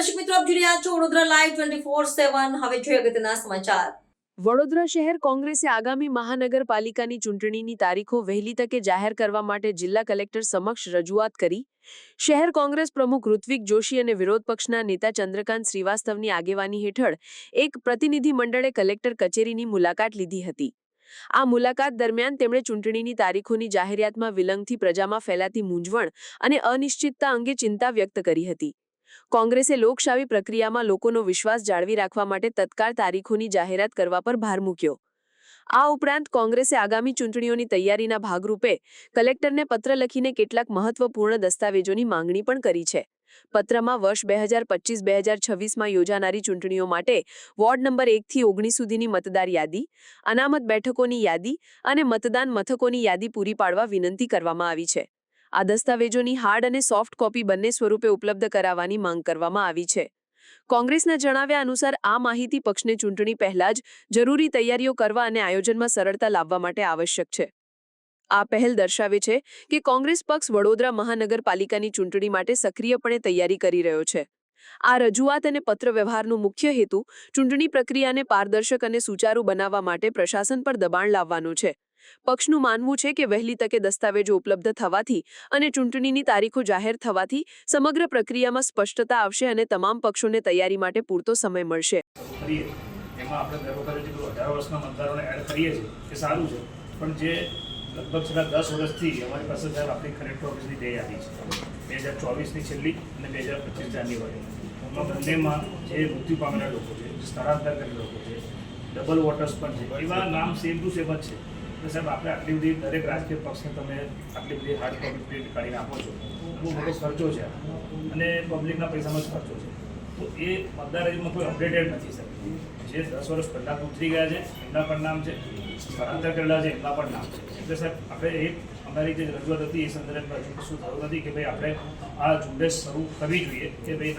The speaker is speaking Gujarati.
દર્શક મિત્રો, આપ જોઈ રહ્યા છો Vadodara live twenty four seven હવે જોઈએ અગત્યના સમાચાર. વડોદરા શહેર કોંગ્રેસે આગામી મહાનગરપાલિકાની ચૂંટણીની તારીખો વહેલી તકે જાહેર કરવા માટે જિલ્લા કલેક્ટર સમક્ષ રજૂઆત કરી. શહેર કોંગ્રેસ પ્રમુખ ઋત્વિક જોશી અને વિરોધ પક્ષના નેતા ચંદ્રકાંત શ્રીવાસ્તવની આગેવાની હેઠળ એક પ્રતિનિધિ મંડળે કલેક્ટર કચેરીની મુલાકાત લીધી હતી. આ મુલાકાત દરમિયાન તેમણે ચૂંટણીની તારીખોની જાહેરાતમાં વિલંબથી પ્રજામાં ફેલાતી મૂંઝવણ અને અનિશ્ચિતતા અંગે ચિંતા વ્યક્ત કરી હતી. કોંગ્રેસે લોકશાહી પ્રક્રિયામાં લોકોનો વિશ્વાસ જાળવી રાખવા માટે તત્કાળ તારીખોની જાહેરાત કરવા પર ભાર મૂક્યો. આ ઉપરાંત કોંગ્રેસે આગામી ચૂંટણીઓની તૈયારીના ભાગરૂપે કલેક્ટરને પત્ર લખીને કેટલાક મહત્વપૂર્ણ દસ્તાવેજોની માંગણી પણ કરી છે. પત્રમાં વર્ષ બે હજાર પચીસ બે હજાર છવ્વીસમાં યોજાનારી ચૂંટણીઓ માટે વોર્ડ નંબર એકથી ઓગણીસ સુધીની મતદાર યાદી, અનામત બેઠકોની યાદી અને મતદાન મથકોની યાદી પૂરી પાડવા વિનંતી કરવામાં આવી છે. આ દસ્તાવેજોની હાર્ડ અને સોફ્ટ કોપી બંને સ્વરૂપે ઉપલબ્ધ કરાવવાની માંગ કરવામાં આવી છે. કોંગ્રેસના જણાવ્યા અનુસાર, આ માહિતી પક્ષને ચૂંટણી પહેલા જ જરૂરી તૈયારીઓ કરવા અને આયોજનમાં સરળતા લાવવા માટે આવશ્યક છે. આ પહેલ દર્શાવે છે કે કોંગ્રેસ પક્ષ વડોદરા મહાનગરપાલિકાની ચૂંટણી માટે સક્રિયપણે તૈયારી કરી રહ્યો છે. આ રજૂઆત અને પત્ર વ્યવહારનો મુખ્ય હેતુ ચૂંટણી પ્રક્રિયાને પારદર્શક અને સુચારુ બનાવવા માટે પ્રશાસન પર દબાણ લાવવાનો છે. પક્ષનું માનવું છે કે વહેલી તકે દસ્તાવેજો ઉપલબ્ધ થવાથી અને ચૂંટણીની તારીખો જાહેર થવાથી સમગ્ર પ્રક્રિયામાં સ્પષ્ટતા આવશે અને તમામ પક્ષોને તૈયારી માટે પૂરતો સમય મળશે. પણ જે લગભગ છેલ્લા દસ વર્ષથી અમારી પાસે સાહેબ આપણી કલેક્ટર ઓફિસની ડે આવી છે, બે હજાર ચોવીસની છેલ્લી અને બે હજાર પચીસ જાન્યુઆરી. એમાં બંનેમાં જે મૃત્યુ પામેલા લોકો છે સ્થળાંતર કરેલા લોકો છે ડબલ વોટર્સ પણ છે. એવા નામ સેમ ટુ સેમ જ છે. સાહેબ, આપણે આટલી બધી દરેક રાજકીય પક્ષને તમે આટલી બધી હાર્ડ પ્રિન્ટ કાઢીને આપો છો. બહુ મોટો ખર્ચો છે અને પબ્લિકના પૈસામાં જ ખર્ચો છે. તો એ મતદાર રજીમાં કોઈ અપડેટેડ નથી સર જે દસ વર્ષ પહેલાં ઉતરી ગયા છે, એમના પણ નામ છે. સ્થળાંતર કરેલા છે, એમના પણ નામ છે. એટલે સાહેબ, આપણે એક અમારી જે રજૂઆત હતી એ સંદર્ભમાં શું થયું નથી કે ભાઈ આપણે આ ઝુંબેશ શરૂ કરવી જોઈએ કે ભાઈ નામ